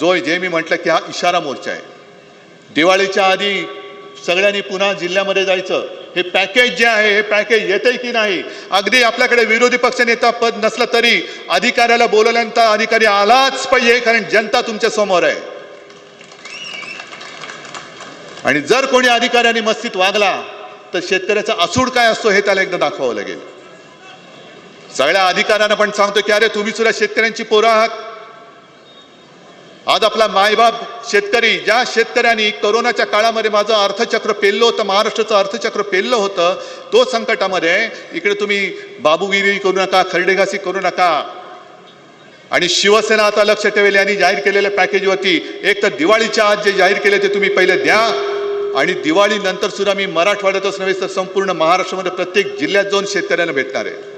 जो जे मी म्हटलं की हा इशारा मोर्चा आहे. दिवाळीच्या आधी सगळ्यांनी पुन्हा जिल्ह्यामध्ये जायचं. हे पॅकेज जे आहे हे पॅकेज येते की नाही? अगदी आपल्याकडे विरोधी पक्षनेता पद नसलं तरी अधिकाऱ्याला बोलवल्यानंतर अधिकारी आलाच पाहिजे कारण जनता तुमच्यासमोर आहे. आणि जर कोणी अधिकाऱ्यांनी मस्तीत वागला तर शेतकऱ्याचा असूड काय असतो हे त्याला एकदा दाखवावं लागेल. सगळ्या अधिकाऱ्यांना पण सांगतो की अरे तुम्ही सुद्धा शेतकऱ्यांची पोरं आहात. आज आपला मायबाप शेतकरी ज्या शेतकऱ्यांनी कोरोनाच्या काळामध्ये माझं अर्थचक्र पेललं होतं महाराष्ट्राचं अर्थचक्र पेललं होतं तो संकटामध्ये इकडे तुम्ही बाबूगिरी करू नका खरडेघासी करू नका. आणि शिवसेना आता लक्ष ठेवेल यांनी जाहीर केलेल्या पॅकेजवरती. एक तर दिवाळीच्या आज जे जाहीर केले ते तुम्ही पहिले द्या. आणि दिवाळीनंतर सुद्धा मी मराठवाड्यातच नव्हे तर संपूर्ण महाराष्ट्रामध्ये प्रत्येक जिल्ह्यात जाऊन शेतकऱ्यांना भेटणार आहे.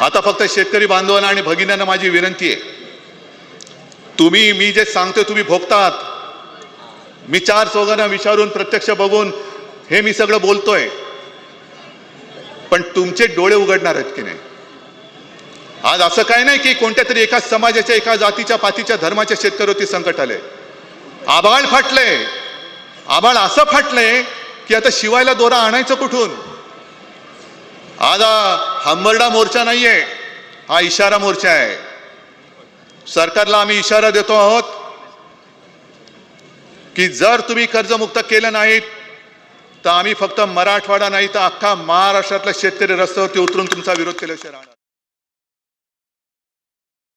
आता फक्त शेतकरी बांधवांना आणि भगिन्यांना माझी विनंती आहे. तुम्ही मी जे सांगतोय तुम्ही भोगतात. मी चार चौघांना विचारून प्रत्यक्ष बघून हे मी सगळं बोलतोय. पण तुमचे डोळे उघडणार आहेत की नाही? आज असं काय नाही की कोणत्या तरी एका समाजाच्या एका जातीच्या पातीच्या धर्माच्या शेतकऱ्यावरती संकट आले आबाळ फाटले आबाळ असं फाटले की आता शिवायला दोरा आणायचं कुठून? आज हा हंबरडा मोर्चा नाहीये हा इशारा मोर्चा आहे. सरकारला आम्ही इशारा देतो आहोत की जर तुम्ही कर्जमुक्त केलं नाहीत तर आम्ही फक्त मराठवाडा नाही तर अख्खा महाराष्ट्रातला शेतकरी रस्त्यावरती उतरून तुमचा विरोध केल्याशिवाय राहणार.